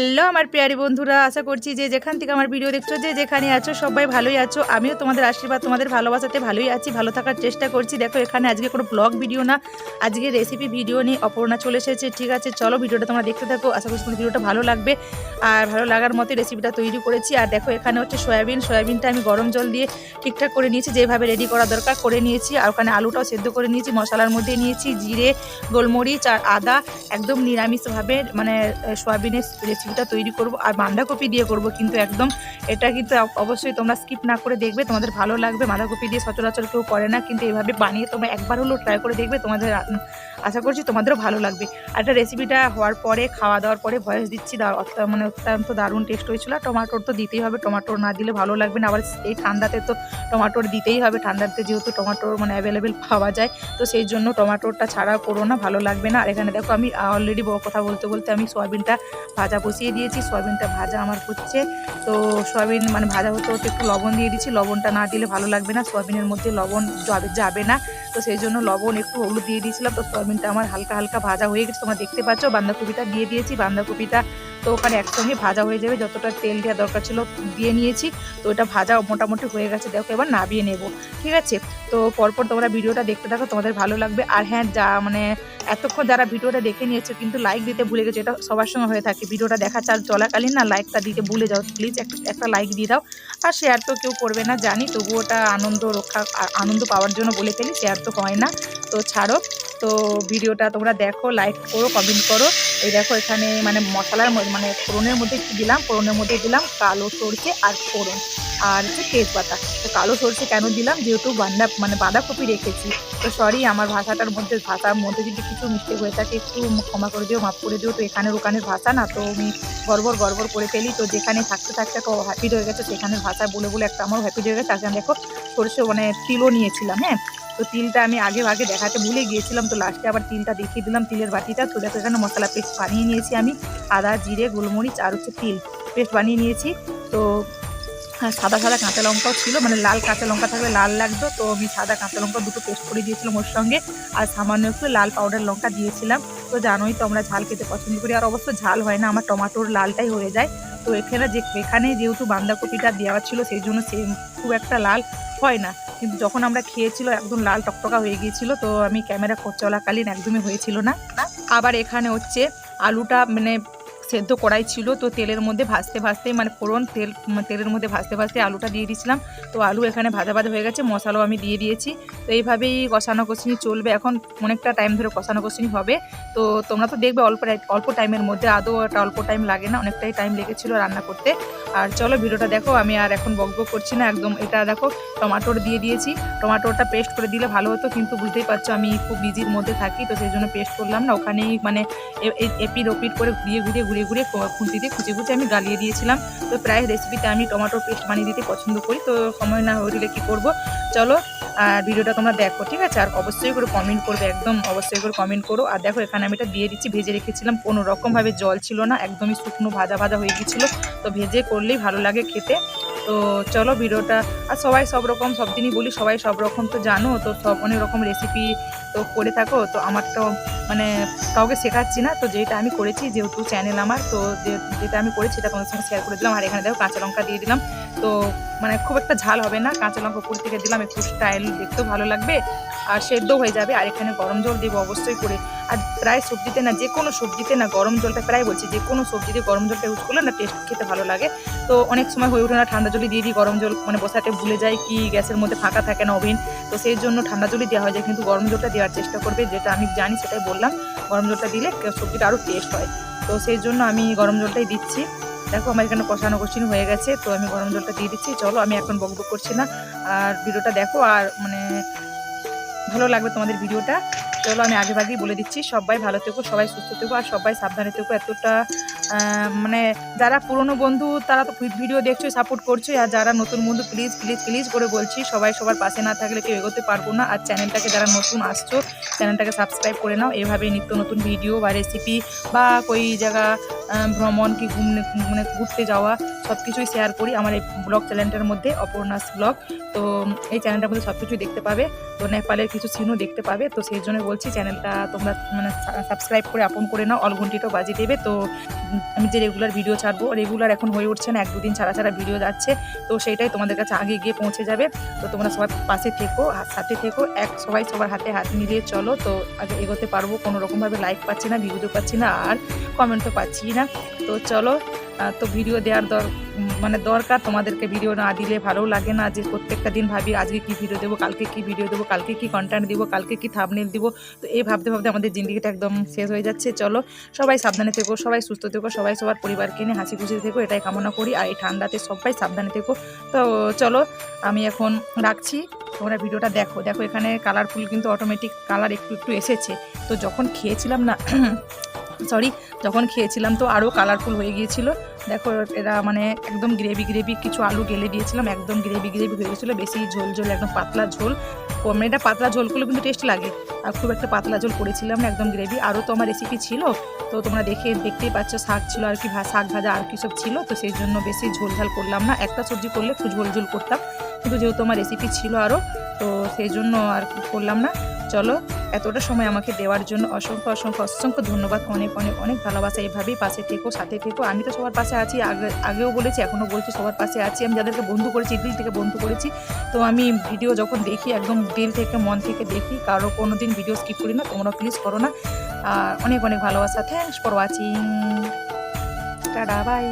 Hello আমার প্রিয়ারি বন্ধুরা, আশা করছি যে যেখান থেকে আমার ভিডিও দেখছ, যে যেখানে আছো, সবাই ভালোই আছো। আমিও তোমাদের আশীর্বাদ, তোমাদের ভালোবাসাতে ভালোই আছি, ভালো থাকার চেষ্টা করছি। দেখো, এখানে আজকে কোনো ব্লগ ভিডিও না, আজকে রেসিপি ভিডিও নিয়ে অপর্ণা চলে এসেছে, ঠিক আছে? চলো ভিডিওটা তোমরা দেখতে থাকো, আশা করছি তোমাদের ভিডিওটা ভালো লাগবে। আর ভালো লাগার মতো রেসিপিটা তৈরি করেছি। আর দেখো, এখানে হচ্ছে সয়াবিন, সয়াবিনটা আমি গরম জল দিয়ে ঠিকঠাক করে নিয়েছি, যেভাবে রেডি করা দরকার করে নিয়েছি। আর ওখানে আলুটাও সেদ্ধ করে নিয়েছি, মশলার মধ্যে নিয়েছি, জিরে, গোলমরিচ আর আদা, একদম নিরামিষভাবে মানে সয়াবিনের রেসিপিটা তৈরি করব আর বাঁধাকপি দিয়ে করব। কিন্তু একদম এটা কিন্তু অবশ্যই তোমরা স্কিপ না করে দেখবে, তোমাদের ভালো লাগবে। বাঁধাকপি দিয়ে সচরাচর কেউ করে না, কিন্তু এভাবে বানিয়ে তোমরা একবার হলেও ট্রাই করে দেখবে, তোমাদের আশা করছি তোমাদেরও ভালো লাগবে। আর এটা রেসিপিটা হওয়ার পরে, খাওয়া দাওয়ার পরে ভয়েস দিচ্ছি মানে অত্যন্ত দারুণ টেস্ট হয়েছিল। টমাটোর তো দিতেই হবে টমাটোর না দিলে ভালো লাগবে না। আবার এই ঠান্ডাতে তো টমাটোর দিতেই হবে, ঠান্ডাতে যেহেতু টমাটোর মানে অ্যাভেলেবেল পাওয়া যায়, তো সেই জন্য টমাটোরটা ছাড়া করো না, ভালো লাগবে না। আর এখানে দেখো আমি অলরেডি কথা বলতে বলতে আমি সয়াবিনটা ভাজা বসিয়ে দিয়েছি, সয়াবিনটা ভাজা আমার হচ্ছে। তো সয়াবিন মানে ভাজা হতে হতে একটু লবণ দিয়ে দিচ্ছি, লবণটা না দিলে ভালো লাগবে না, সয়াবিনের মধ্যে লবণ যাবে যাবে না। তো সেই জন্য লবণ একটু হলুদ দিয়ে দিয়েছিলাম, তো সয়াবিনটা আমার হালকা হালকা ভাজা হয়ে গেছে। তোমরা দেখতে পাচ্ছ, বাঁধাকপিটা দিয়ে দিয়েছি, বাঁধাকপিটা তো ওখানে একসঙ্গে ভাজা হয়ে যাবে। যতটা তেল দেওয়া দরকার ছিল দিয়ে নিয়েছি। তো এটা ভাজা মোটামুটি হয়ে গেছে। দেখো এবার নাবিয়ে নেব। ঠিক আছে? তো পরপর তোমরা ভিডিওটা দেখতে থাকো, তোমাদের ভালো লাগবে। আর হ্যাঁ যা মানে এতক্ষণ যারা ভিডিওটা দেখে নিয়েছো, কিন্তু লাইক দিতে ভুলে গেছে, এটা সবার সঙ্গে হয়ে থাকে। ভিডিওটা দেখা চাল চলাকালীন না লাইকটা দিতে ভুলে যাও। প্লিজ একটা লাইক দিয়ে দাও। আর শেয়ার তো কেউ করবে না, জানি। তবু ওটা আনন্দ রক্ষা আনন্দ পাওয়ার জন্য বলে ফেলি শেয়ার তো হয় না। তো ছাড়ো। তো ভিডিওটা তোমরা দেখো লাইক করো কমেন্ট করো। এই দেখো এখানে মানে মশলার মানে ফোড়নের মধ্যে কি দিলাম? ফোড়নের মধ্যে দিলাম কালো সরষে আর ফোড়ন আর হচ্ছে তেজপাতা। তো কালো সরষে কেন দিলাম? যেহেতু বান্ধা মানে বাঁধাকপি রেখেছি। তো সরি আমার ভাষাটার মধ্যে, ভাষার মধ্যে যদি কিছু মিস্টেক হয়ে থাকে, একটু ক্ষমা করে দিও, মাফ করে দিও। তো এখানের ওখানের ভাষা না, তো আমি গড়বড় গড়বড় করে ফেলি। তো যেখানে থাকতে থাকতে একটা হ্যাপি হয়ে গেছে, সেখানের ভাষা বলে বলে একটা আমার হ্যাপি হয়ে গেছে। আর দেখো সরষে মানে তিলও নিয়েছিলাম হ্যাঁ? তো তিলটা আমি আগে আগে দেখাতে ভুলে গিয়েছিলাম তো লাস্টে আবার তিলটা দেখিয়ে দিলাম তিলের বাটিটা। তো দেখো এখানে মশলা পেস্ট বানিয়ে নিয়েছি আমি আদা জিরে গোলমরিচ আর হচ্ছে তিল পেস্ট বানিয়ে নিয়েছি। তো হ্যাঁ, সাদা সাদা কাঁচা লঙ্কাও ছিল মানে লাল কাঁচা লঙ্কা থাকলে লাল লাগতো তো আমি সাদা কাঁচা লঙ্কা দুটো পেস্ট করে দিয়েছিলাম ওর সঙ্গে আর সামান্য একটু লাল পাউডার লঙ্কা দিয়েছিলাম। তো জানোই তো আমরা ঝাল খেতে পছন্দ করি আর অবশ্য ঝাল হয় না আমার টমাটোর লালটাই হয়ে যায়। তো এখানে যে এখানে যেহেতু বাঁধাকপিটা দেওয়া ছিল, সেই জন্য সে খুব একটা লাল হয় না। কিন্তু যখন আমরা খেয়েছিল, একদম লাল টকটকা হয়ে গিয়েছিল, তো আমি ক্যামেরা চলাকালীন একদমই হয়েছিল না। আবার এখানে হচ্ছে আলুটা মানে সেদ্ধ কড়াই ছিল, তো তেলের মধ্যে ভাজতে ভাজতেই মানে ফোড়ন তেল তেলের মধ্যে ভাজতে ভাজতে আলুটা দিয়ে দিয়েছিলাম। তো আলু এখানে ভাজা ভাজা হয়ে গেছে, মশলাও আমি দিয়ে দিয়েছি। তো এইভাবেই কষানো কষিনি চলবে। এখন অনেকটা টাইম ধরে কষানো কষিনি হবে। তো তোমরা তো দেখবে অল্প অল্প টাইমের মধ্যে, আদৌ একটা অল্প টাইম লাগে না, অনেকটাই টাইম লেগেছিলো রান্না করতে। আর চলো ভিডিওটা দেখো, আমি আর এখন বকবক করছি না, একদম এটা দেখো, টমাটোর দিয়ে দিয়েছি। টমাটোটা পেস্ট করে দিলে ভালো হতো, কিন্তু বুঝতেই পারছ আমি খুব বিজির মধ্যে থাকি, তো সেই জন্য পেস্ট করলাম না। ওখানেই মানে এ- এ- এপিট করে ঘুরিয়ে ঘুরিয়ে ঘুরিয়ে ক- খুন্তি দিয়ে খুঁজে খুঁচে আমি গালিয়ে দিয়েছিলাম। তো প্রায় রেসিপিতে আমি টমেটো পেস্ট বানিয়ে দিতে পছন্দ করি। তো সময় না হয়ে দিলে কী করব? চলো, আর ভিডিওটা তোমরা দেখো, ঠিক আছে? আর অবশ্যই করে কমেন্ট করবে, একদম অবশ্যই করে কমেন্ট করো। আর দেখো, এখানে আমি এটা দিয়ে দিচ্ছি, ভেজে রেখেছিলাম। কোনো রকমভাবে জল ছিল না, একদমই শুকনো, ভাজা ভাজা হয়ে গিয়েছিল। তো ভেজে করলেই ভালো লাগে খেতে। তো চলো ভিডিওটা, আর সবাই সব রকম, সব দিনই বলি, সবাই সব রকম তো জানো, তো সব অনেক রকম রেসিপি তো করে থাকো। তো আমার তো মানে কাউকে শেখাচ্ছি না, তো যেটা আমি করেছি যেহেতু চ্যানেল আমার, তো যেটা আমি করেছি সেটা তোমাদের সঙ্গে শেয়ার করে দিলাম। আর এখানে দেখো কাঁচা লঙ্কা দিয়ে দিলাম। তো মানে খুব একটা ঝাল হবে না, কাঁচা লঙ্কা উপর থেকে দিলাম, একটু স্টাইল দেখতেও ভালো লাগবে আর সেদ্ধ হয়ে যাবে। আর এখানে গরম জল দেবো অবশ্যই করে। আর প্রায় সবজিতে না যে কোনো সবজিতে না, গরম জলটা প্রায় বলছি যে কোনো সবজিতে গরম জলটা ইউজ করলে না টেস্ট খেতে ভালো লাগে। তো অনেক সময় হয়ে ওঠে না, ঠান্ডা জলই দিয়ে দিই, গরম জল মানে বসাতে ভুলে যায় কি গ্যাসের মধ্যে ফাঁকা থাকে না ওভেন তো সেই জন্য ঠান্ডা জলই দেওয়া হয় যায় কিন্তু গরম জলটা দেওয়ার চেষ্টা করবে, যেটা আমি জানি সেটাই বললাম গরম জলটা দিলে সবজিটা আরও টেস্ট হয়। তো সেই জন্য আমি গরম জলটাই দিচ্ছি। দেখো আমার এখানে কষানো কষিন হয়ে গেছে, তো আমি গরম জলটা দিয়ে দিচ্ছি। চলো আমি এখন বকবক করছি না। আর ভিডিওটা দেখো আর মানে ভালো লাগবে তোমাদের ভিডিওটা। চলো আমি আগে ভাগেই বলে দিচ্ছি, সবাই ভালো থেকো, সবাই সুস্থ থেকো আর সবাই সাবধানে থেকো। এতটা মানে যারা পুরনো বন্ধু, তারা তো ভিডিও দেখছ সাপোর্ট করছ আর যারা নতুন বন্ধু প্লিজ প্লিজ প্লিজ করে বলছি, সবাই সবার পাশে না থাকলে কেউ এগোতে পারব না। আর চ্যানেলটাকে যারা নতুন আসছো চ্যানেলটাকে সাবস্ক্রাইব করে নাও। এভাবে নিত্য নতুন ভিডিও বা রেসিপি বা কই জায়গা ভ্রমণ কি ঘুমনে মানে ঘুরতে যাওয়া সব কিছুই শেয়ার করি আমার এই ব্লগ চ্যানেলটার মধ্যে, অপর্ণাস ব্লগ তো এই চ্যানেলটার মধ্যে সব কিছুই দেখতে পাবে। তো নেপালের কিছু সিনও দেখতে পাবে। তো সেই জন্য বলছি চ্যানেলটা তোমরা মানে সাবস্ক্রাইব করে, আপন করে নাও। অল ঘন্টিটাও বাজিয়ে দেবে। তো আমি যে রেগুলার ভিডিও ছাড়বো রেগুলার এখন হয়ে উঠছে না এক দুদিন ছাড়া ছাড়া ভিডিও যাচ্ছে। তো সেইটাই তোমাদের কাছে আগে গিয়ে পৌঁছে যাবে। তো তোমরা সবাই পাশে থেকো সাথে থেকো। এক সবাই সবার হাতে হাত মিলিয়ে চলো। তো আগে এগোতে পারব। কোনো রকমভাবে লাইক পাচ্ছি না ভিডিও পাচ্ছি না, আর কমেন্টও পাচ্ছি না। তো চলো তো ভিডিও দেওয়ার দর মানে দরকার। তোমাদেরকে ভিডিও না দিলে ভালো লাগে না যে প্রত্যেকটা দিন ভাবি, আজকে কি ভিডিও দেবো, কালকে কি ভিডিও দেবো, কালকে কি কন্টেন্ট দিব, কালকে কি থাবনেল দিব? তো এই ভাবতে ভাবতে আমাদের জিন্দগিটা একদম শেষ হয়ে যাচ্ছে। চলো, সবাই সাবধানে থেকো, সবাই সুস্থ থেকো, সবাই সবার পরিবারকে নিয়ে হাসি খুশি থেকো, এটাই কামনা করি। আর এই ঠান্ডাতে সবাই সাবধানে থেকো। তো চলো, আমি এখন রাখছি। তোমরা ভিডিওটা দেখো। দেখো, এখানে কালারফুল কিন্তু অটোমেটিক কালার একটু একটু এসেছে। তো যখন খেয়েছিলাম না সরি যখন খেয়েছিলাম তো আরও কালারফুল হয়ে গিয়েছিল। দেখো, এরা মানে একদম গ্রেভি গ্রেভি কিছু আলু গেলে দিয়েছিলাম, একদম গ্রেভি গ্রেভি হয়ে গেছিল বেশি ঝোল ঝোল, একদম পাতলা ঝোল। কম এটা পাতলা ঝোল করলে কিন্তু টেস্ট লাগে। আর খুব একটা পাতলা ঝোল করেছিলাম একদম গ্রেভি আরও তো আমার রেসিপি ছিল, তো তোমরা দেখে, দেখতেই পাচ্ছ শাক ছিল আর কি শাক ভাজা আর কি সব ছিল, তো সেই জন্য বেশি ঝোল ঝাল করলাম না। একটা সবজি করলে একটু ঝোল ঝোল করতাম, কিন্তু যেহেতু আমার রেসিপি ছিল আরও তো সেই জন্য আর করলাম না। চলো, এতটা সময় আমাকে দেওয়ার জন্য অসংখ্য অসংখ্য অসংখ্য ধন্যবাদ, অনেক অনেক অনেক ভালোবাসা। এভাবেই পাশে থেকো, সাথে থেকো। আমি তো সবার পাশে আছি, আগে, আগেও বলেছি এখনও বলছি সবার পাশে আছি। আমি যাদেরকে বন্ধু করেছি, দিল থেকে বন্ধু করেছি। তো আমি ভিডিও যখন দেখি, একদম দিল থেকে, মন থেকে দেখি, কারও কোনো দিন ভিডিও স্কিপ করি না তোমরা প্লিজ করো না। আর অনেক অনেক ভালোবাসা। Thanks for watching tata bye